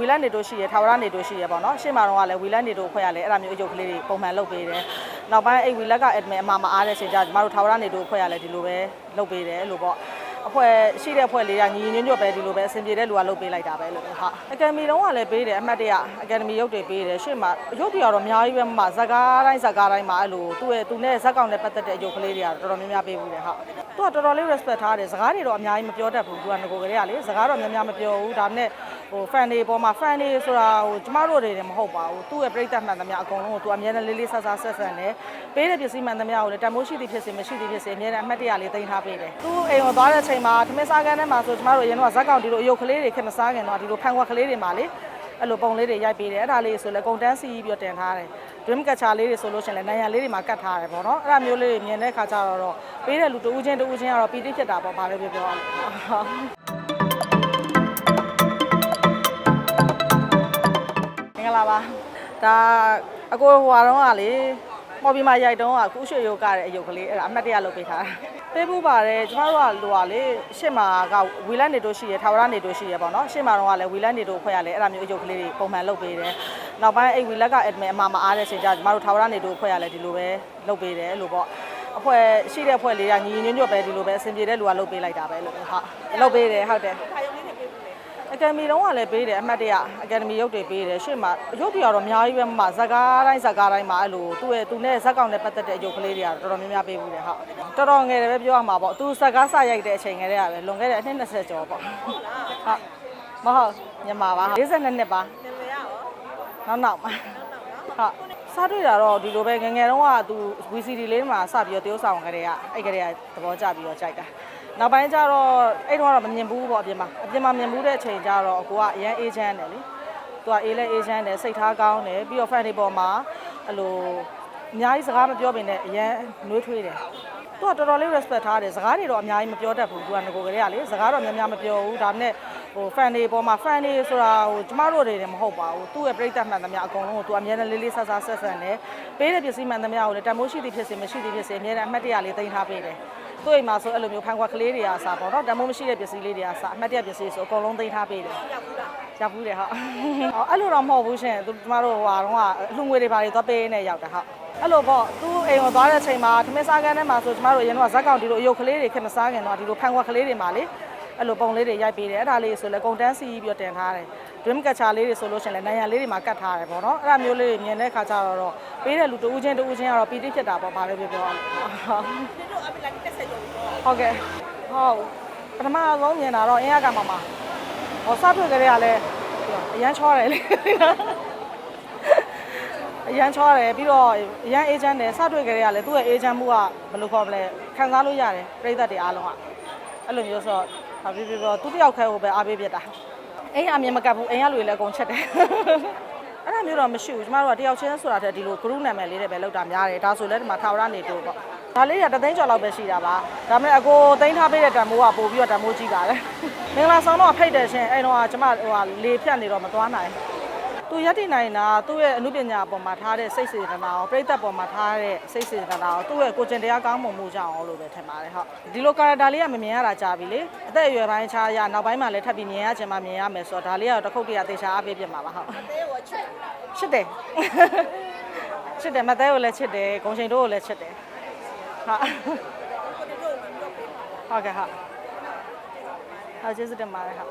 ဝီလက်နေတို့ရှိရထာဝရနေတို့ရှိရပေါ့နော်ရှေ့မှာတော့ကလည်းဝီလက်နေတို့ဖွဲ့ရလဲအဲ့ဒါမျိုးအယုတ်ကလေးတွေပုံမှန်လုပ်ပေးတယ်နောက်ပိုင်းအဲ့ဝီလက်က admin အမှားမအားတဲ့ချိန်ကျကျမတို့ထာဝရနေတို့ဖွဲ့ရလဲဒီလိုပဲလုပ်ပေးတယ်လို့ပေါ့အဖွဲ့ရှိတဲ့အဖွဲ့လေးကညီညီညွတ်ညွတ်ပဲဒီလိုပဲအဆင်ပြေတဲ့လူကလုပ်ပေးလိုက်တာပဲလို့ဟုတ်အကယ်ဒမီတော့ကလည်းပေးတယ်အမှတ်တရအကယ်ဒမီရုပ်တွေပေးတယ်ရှေ့မှာရုပ်တွေကတော့အများကြီးပဲမှာဇကားတိုင်းဇကားတိုင်းမှာအဲ့လိုသူ့ရဲ့သူနဲ့ဇက်ကောင်နဲ့ပတ်သက်တဲ့အယုတ်ကလေးတွေကတော်တော်များများပေးဘူးတယ်ဟုတ်သူကတော်တော်လေး respect ထားတယ်ဇကားတွေတော့အများကြီးမပြောတတ်ဘူးသူကငကိုကလေးကလေဇကားတော့များများမပြောဘူးဒါပေမဲ့ ဟို fan တွေပေါ်မှာ fan တွေဆိုတာဟိုကျမတို့တွေလည်းမဟုတ်ပါဘူးသူ့ရဲ့ပြိတ္တမှန်သမျှအကုန်လုံးကိုသူအများနဲ့လေးလေးဆဆဆက်ဆန်တယ်ပေးတဲ့ပစ္စည်းမှန်သမျှကိုလည်းတန်ဖိုးရှိသည်ဖြစ်စေမရှိသည်ဖြစ်စေအများနဲ့အမှတ်တရလေးတင်ထားပေးတယ်သူ့အိမ်ကိုသွားတဲ့အချိန်မှာသမင်းစားကန်းထဲမှာဆိုကျမတို့အရင်တော့ဇက်ကောင်ဒီလိုအယုတ်ကလေးတွေခင်မစားခင်တော့ဒီလိုဖန်ခွက်ကလေးတွေမှာလေအဲ့လိုပုံလေးတွေရိုက်ပေးတယ်အဲ့ဒါလေးဆိုလည်းကုန်တန်းစီပြီးတော့တင်ထားတယ် dream catcher လေးတွေဆိုလို့ရှိရင်လည်းနိုင်ရလေးတွေမှာကတ်ထားတယ်ပေါ့နော်အဲ့ဒါမျိုးလေးတွေမြင်တဲ့ခါကျတော့တော့ပေးတဲ့လူတဦးချင်းတဦးချင်းကတော့ပီတိဖြစ်တာပေါ့ဗာပဲပြောပြော မင်္ဂလာပါဒါအကိုဟိုဟာတော့ကလေပေါ်ပြီးမှရိုက်တုံးကကူးရွှေရုပ်ကတဲ့အယုတ်ကလေးအဲ့ဒါအမှတ်တရလုပ်ပေးထားတာပေးဖို့ပါတယ်ကျမတို့ကလိုပါလေရှစ်မှာကဝီလက်နေတို့ရှိရထာဝရနေတို့ရှိရပေါ့နော်ရှစ်မှာတော့ကလည်းဝီလက်နေတို့ဖွဲ့ရလဲအဲ့ဒါမျိုးအယုတ်ကလေးတွေပုံမှန်လုပ်ပေးတယ်နောက်ပိုင်းအဲ့ဝီလက်က admin အမှားမအားတဲ့ချိန်ကျကျမတို့ထာဝရနေတို့ဖွဲ့ရလဲဒီလိုပဲလုပ်ပေးတယ်လို့ပေါ့အဖွဲ့ရှိတဲ့အဖွဲ့လေးကညီညီညွတ်ညွတ်ပဲဒီလိုပဲအဆင်ပြေတဲ့လူကလုပ်ပေးလိုက်တာပဲလို့ဟုတ်လုပ်ပေးတယ်ဟုတ်တယ် အကယ်ဒမီတော့ကလည်းပေးတယ်အမှတ်တရအကယ်ဒမီရုပ်တွေပေးတယ်ရှေ့မှာရုပ်တွေကတော့အများကြီးပဲမှာဇကားတိုင်းဇကားတိုင်းမှာအဲ့လိုသူ့ရဲ့သူနဲ့ဇက်ကောင်နဲ့ပတ်သက်တဲ့အယုတ်ကလေးတွေကတော်တော်များများပေးဘူးတယ်ဟုတ်တော်တော်ငယ်တယ်ပဲပြောရမှာပေါ့သူဇကားစရိုက်တဲ့အချိန်ငယ်တည်းကပဲလွန်ခဲ့တဲ့အနှစ်20ကျော်ပေါ့ဟုတ်မဟုတ်မြန်မာပါ42နှစ်ပါနောက်နောက်ပါဟုတ်စားတွေ့တာတော့ဒီလိုပဲငယ်ငယ်တုန်းကသူ VCD လေးမှာစပြီးတော့တရုပ်ဆောင်ကြတဲ့ကအဲ့ကလေးကသဘောကျပြီးတော့ကြိုက်တာ နောက်ပိုင်းကျတော့အဲ့တော့ကတော့မမြင်ဘူးပေါ့အပြင်မှာအပြင်မှာမြင်ဘူးတဲ့အချိန်ကျတော့အကိုကအရန်အေဂျင့်တယ်လေသူကအေးလဲအေဂျင့်တယ်စိတ်ထားကောင်းတယ်ပြီးတော့ fan တွေပေါ်မှာအဲ့လိုအများကြီးစကားမပြောပင်နဲ့အရန်နှွေးထွေးတယ်သူကတော်တော်လေး respect ထားတယ်စကားတွေတော့အများကြီးမပြောတတ်ဘူးသူကငကိုကလေးကလေစကားတော့များများမပြောဘူးဒါပေမဲ့ဟို fan တွေပေါ်မှာ fan တွေဆိုတာဟိုကျမတို့တွေလည်းမဟုတ်ပါဘူးသူ့ရဲ့ပြိတ္တမှန်သမျှအကုန်လုံးကိုသူအများနဲ့လေးလေးဆဆဆက်ဆန်တယ်ပေးတဲ့ပစ္စည်းမှန်သမျှကိုလည်းတန်မိုးရှိသည်ဖြစ်စေမရှိသည်ဖြစ်စေအများနဲ့အမှတ်တရလေးတင်ထားပေးတယ် သူ့အိမ်မှာဆိုအဲ့လိုမျိုးဖန်ခွက်ကလေးတွေအားစားပေါ့နော်တန်မိုးမရှိတဲ့ပစ္စည်းလေးတွေအားစားအမှတ်တရပစ္စည်းဆိုအကုန်လုံးတင်ထားပေးတယ်ရောက်ဘူးတယ်ဟုတ်ဟောအဲ့လိုတော့မဟုတ်ဘူးရှင်သူကျမတို့ဟိုဟာတော့အလှငွေတွေပါတွေသွားပေးနေရောက်တာဟုတ်အဲ့လိုပေါ့သူ့အိမ်ကိုသွားတဲ့အချိန်မှာသမင်းစားကန်းထဲမှာဆိုကျမတို့အရင်တော့ဇက်ကောင်ဒီလိုအယုတ်ကလေးတွေခင်မစားခင်တော့ဒီလိုဖန်ခွက်ကလေးတွေမှာလေအဲ့လိုပုံလေးတွေရိုက်ပေးတယ်အဲ့ဒါလေးဆိုလည်းကုန်တန်းစီပြီးတော့တင်ထားတယ် dream catcher လေးတွေဆိုလို့ရှိရင်လည်းနိုင်ရလေးတွေမှာကတ်ထားတယ်ပေါ့နော်အဲ့ဒါမျိုးလေးတွေမြင်တဲ့ခါကျတော့တော့ပေးတဲ့လူတဦးချင်းတဦးချင်းကတော့ပီတိဖြစ်တာပေါ့ဗာပဲပြောပြောဟုတ်ကဲ့ဟုတ်ပထမဆုံးမြင်တာတော့အင်းရကမှာမှာဟောစတွေ့ကြတဲ့ကလည်းအရန်ချောတယ်လေအရန်ချောတယ်ပြီးတော့အရန်အေဂျင့်တယ်စတွေ့ကြတဲ့ကလည်းသူ့ရဲ့အေဂျင့်မှုကဘယ်လိုခေါ်မလဲခံစားလို့ရတယ်ပြည်သက်တွေအားလုံးကအဲ့လိုမျိုးဆိုတော့ဘာဖြစ်ဖြစ်တော့သူတယောက်ခဲကိုပဲအားပေးပြတာ အိမ်ကအမြင်မကပ်ဘူးအိမ်ကလူတွေလည်းအကုန်ချက်တယ်အဲ့ဒါမျိုးတော့မရှိဘူးကျမတို့ကတယောက်ချင်းဆိုတာတဲ့ဒီလို group နာမည်လေးတွေပဲလောက်တာများတယ်ဒါဆိုလည်းဒီမှာထာဝရနေတို့ပေါ့ဒါလေးကတသိန်းကျော်လောက်ပဲရှိတာပါဒါပေမဲ့အကိုသိန်းထားပေးတဲ့တန်မိုးကပို့ပြီးတော့တန်မိုးကြီးပါတယ်မင်္ဂလာဆောင်တော့ဖိတ်တယ်ရှင်အဲ့တော့ကကျမဟိုဟာလေဖြတ်နေတော့မသွားနိုင် သူရက်တည်နိုင်တာသူ့ရဲ့အမှုပညာပေါ်မှာထားတဲ့စိတ်စေတနာကိုပြိသက်ပေါ်မှာထားတဲ့စိတ်စေတနာကိုသူ့ရဲ့ကိုကျင်တရားကောင်းမှုမှုကြောင့်လို့ပဲထင်ပါတယ်ဟုတ်ဒီလိုကာရက်တာလေးကမမြင်ရတာကြာပြီလေအသက်အရွယ်ပိုင်းခြားရနောက်ပိုင်းမှာလည်းထပ်ပြီးမြင်ရချင်မှမြင်ရမယ်ဆိုတော့ဒါလေးကတော့တစ်ခုတည်းကတေချာအားပေးပြမှာပါဟုတ်ချစ်တယ်ချစ်တယ်မသေးကိုလည်းချစ်တယ်ဂုံချိန်တို့ကိုလည်းချစ်တယ်ဟုတ်ဟုတ်ကဲ့ဟုတ်ဟုတ်ကျေးဇူးတင်ပါတယ်ဟုတ်